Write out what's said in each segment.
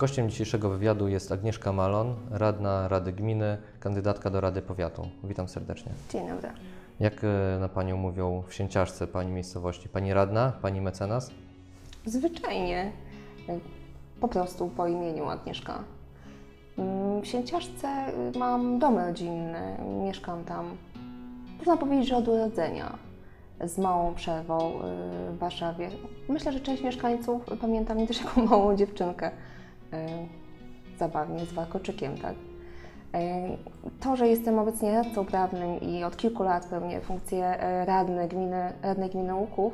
Gościem dzisiejszego wywiadu jest Agnieszka Malon, radna Rady Gminy, kandydatka do Rady Powiatu. Witam serdecznie. Dzień dobry. Jak e, na Panią mówią w Sięciarzce Pani miejscowości? Pani radna? Pani mecenas? Zwyczajnie, po prostu po imieniu Agnieszka. Mm, W Sięciarzce y, mam dom rodzinny, mieszkam tam, można powiedzieć, że od urodzenia, z małą przerwą y, w Warszawie. Myślę, że część mieszkańców pamięta mnie też jako małą dziewczynkę, zabawnie, z warkoczykiem, tak. Y, To, że jestem obecnie radcą prawnym i od kilku lat pełnię funkcję y, radny gminy, radnej gminy Łuków,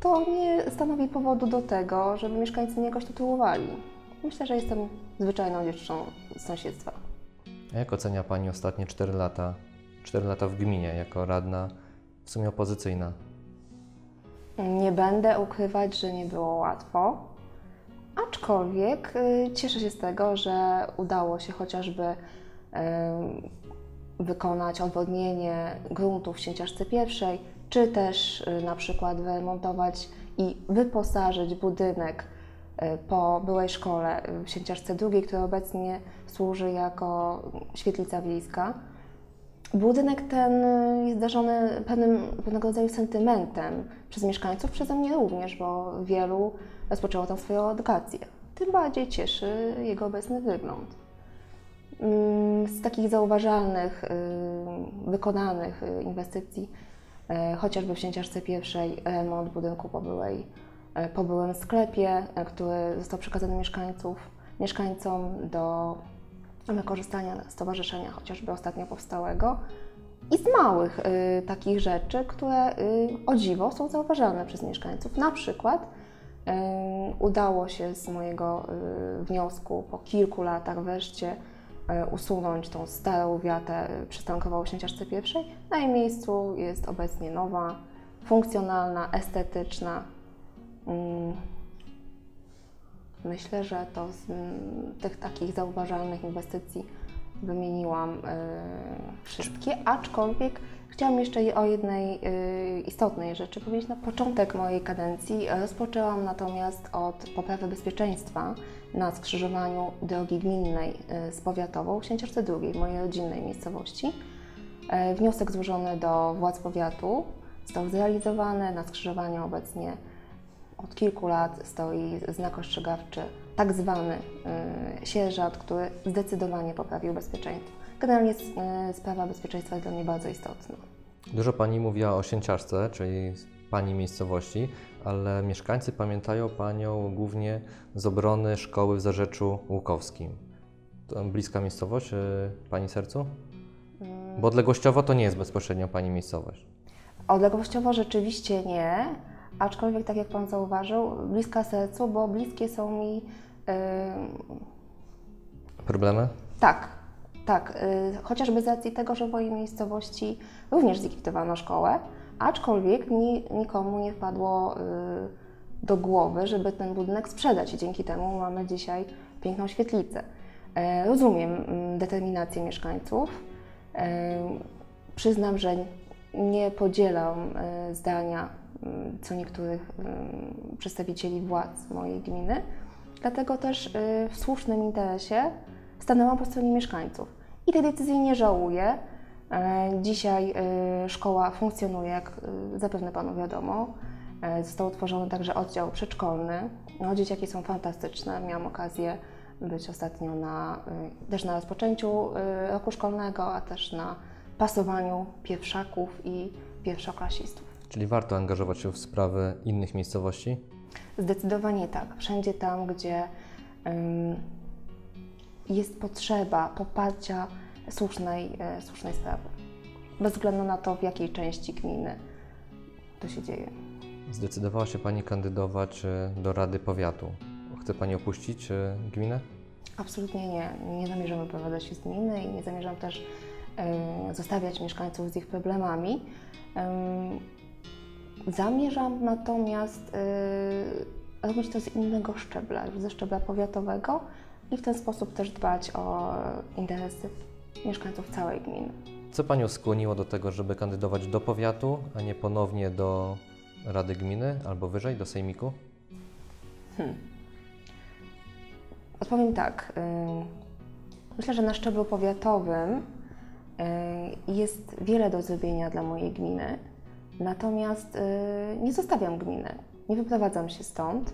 to nie stanowi powodu do tego, żeby mieszkańcy mnie jakoś tytułowali. Myślę, że jestem zwyczajną dziewczyną z sąsiedztwa. A jak ocenia Pani ostatnie 4 lata, 4 lata w gminie jako radna, w sumie opozycyjna? Nie będę ukrywać, że nie było łatwo, aczkolwiek y, cieszę się z tego, że udało się chociażby y, wykonać odwodnienie gruntów w Sięciarzce pierwszej, czy też y, na przykład wyremontować i wyposażyć budynek po byłej szkole w Sięciarzce drugiej, który obecnie służy jako świetlica wiejska. Budynek ten jest darzony pewnym, pewnego rodzaju sentymentem przez mieszkańców, przeze mnie również, bo wielu rozpoczęło tam swoją edukację. Tym bardziej cieszy jego obecny wygląd. Mm, Z takich zauważalnych, y, wykonanych y, inwestycji, y, chociażby w Sięciarzce pierwszej remont budynku po, byłej, po byłym sklepie, y, który został przekazany mieszkańców, mieszkańcom do wykorzystania stowarzyszenia chociażby ostatnio powstałego i z małych y, takich rzeczy, które y, o dziwo są zauważalne przez mieszkańców. Na przykład udało się z mojego y, wniosku po kilku latach wreszcie y, usunąć tą starą wiatę przystankową w Sięciarzce pierwszej. Na jej miejscu jest obecnie nowa, funkcjonalna, estetyczna. Mm, Myślę, że to z tych takich zauważalnych inwestycji wymieniłam y, wszystkie, aczkolwiek chciałam jeszcze o jednej y, istotnej rzeczy powiedzieć. Na początek mojej kadencji rozpoczęłam natomiast od poprawy bezpieczeństwa na skrzyżowaniu drogi gminnej y, z powiatową w Sięciarzce drugiej, w mojej rodzinnej miejscowości. E, Wniosek złożony do władz powiatu został zrealizowany. Na skrzyżowaniu obecnie od kilku lat stoi znak ostrzegawczy, tak zwany y, sierżant, który zdecydowanie poprawił bezpieczeństwo. Generalnie y, sprawa bezpieczeństwa jest dla mnie bardzo istotna. Dużo Pani mówiła o Sięciarzce, czyli Pani miejscowości, ale mieszkańcy pamiętają Panią głównie z obrony szkoły w Zarzeczu Łukowskim. To bliska miejscowość y, Pani sercu? Bo odległościowo to nie jest bezpośrednio Pani miejscowość. Odległościowo rzeczywiście nie, aczkolwiek tak jak Pan zauważył, bliska sercu, bo bliskie są mi y, Problemy? Tak, tak. y, Chociażby z racji tego, że w mojej miejscowości również zlikwidowano szkołę, aczkolwiek ni, nikomu nie wpadło y, do głowy, żeby ten budynek sprzedać i dzięki temu mamy dzisiaj piękną świetlicę. E, Rozumiem mm, determinację mieszkańców. E, Przyznam, że nie podzielam e, zdania co niektórych mm, przedstawicieli władz mojej gminy, dlatego też y, w słusznym interesie stanęłam po stronie mieszkańców. I tej decyzji nie żałuję. E, Dzisiaj y, szkoła funkcjonuje, jak y, zapewne Panu wiadomo. E, Został utworzony także oddział przedszkolny. No, dzieciaki są fantastyczne. Miałam okazję być ostatnio na, też na rozpoczęciu roku szkolnego, a też na pasowaniu pierwszaków i pierwszoklasistów. Czyli warto angażować się w sprawy innych miejscowości? Zdecydowanie tak. Wszędzie tam, gdzie ym, jest potrzeba poparcia słusznej, e, słusznej sprawy. Bez względu na to, w jakiej części gminy to się dzieje. Zdecydowała się Pani kandydować e, do Rady Powiatu. Chce Pani opuścić e, gminę? Absolutnie nie. Nie zamierzam wyprowadzać się z gminy i nie zamierzam też zostawiać mieszkańców z ich problemami. Zamierzam natomiast y, robić to z innego szczebla, ze szczebla powiatowego i w ten sposób też dbać o interesy mieszkańców całej gminy. Co Panią skłoniło do tego, żeby kandydować do powiatu, a nie ponownie do Rady Gminy albo wyżej, do Sejmiku? Hmm. Odpowiem tak. y, Myślę, że na szczeblu powiatowym y, jest wiele do zrobienia dla mojej gminy, natomiast y, nie zostawiam gminy. Nie wyprowadzam się stąd.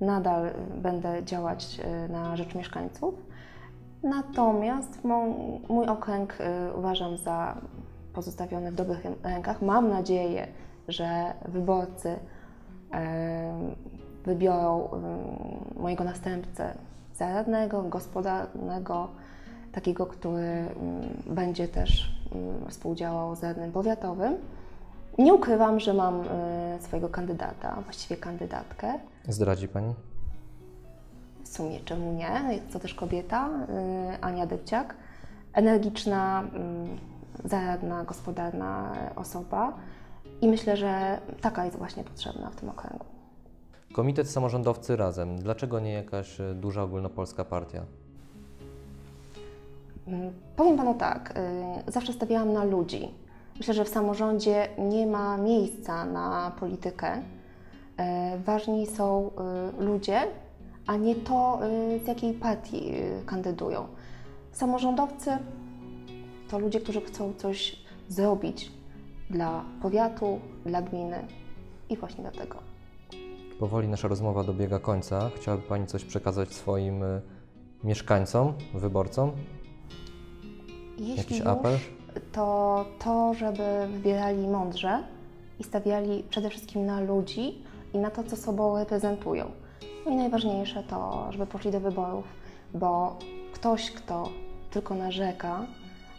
Nadal y, będę działać y, na rzecz mieszkańców. Natomiast mój okręg uważam za pozostawiony w dobrych rękach. Mam nadzieję, że wyborcy wybiorą mojego następcę za radnego, gospodarnego, takiego, który będzie też współdziałał z radnym powiatowym. Nie ukrywam, że mam y, swojego kandydata, właściwie kandydatkę. Zdradzi Pani? W sumie czemu nie? Jest to też kobieta, y, Ania Dybciak. Energiczna, y, zaradna, gospodarna osoba. I myślę, że taka jest właśnie potrzebna w tym okręgu. Komitet Samorządowcy Razem. Dlaczego nie jakaś e, duża ogólnopolska partia? Mm, Powiem Panu tak, zawsze stawiałam na ludzi. Myślę, że w samorządzie nie ma miejsca na politykę. Y, Ważni są y, ludzie, a nie to, y, z jakiej partii kandydują. Samorządowcy to ludzie, którzy chcą coś zrobić dla powiatu, dla gminy i właśnie dlatego. Powoli nasza rozmowa dobiega końca. Chciałaby Pani coś przekazać swoim e, mieszkańcom, wyborcom? Jeśli Jakiś już, apel? To to, żeby wybierali mądrze i stawiali przede wszystkim na ludzi i na to, co sobą reprezentują. No i najważniejsze to, żeby poszli do wyborów, bo ktoś, kto tylko narzeka,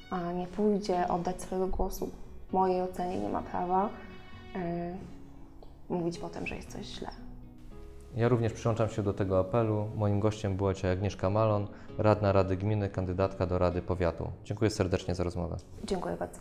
a nie pójdzie oddać swojego głosu, w mojej ocenie nie ma prawa yy, mówić potem, że jest coś źle. Ja również przyłączam się do tego apelu. Moim gościem była dzisiaj Agnieszka Malon, radna Rady Gminy, kandydatka do Rady Powiatu. Dziękuję serdecznie za rozmowę. Dziękuję bardzo.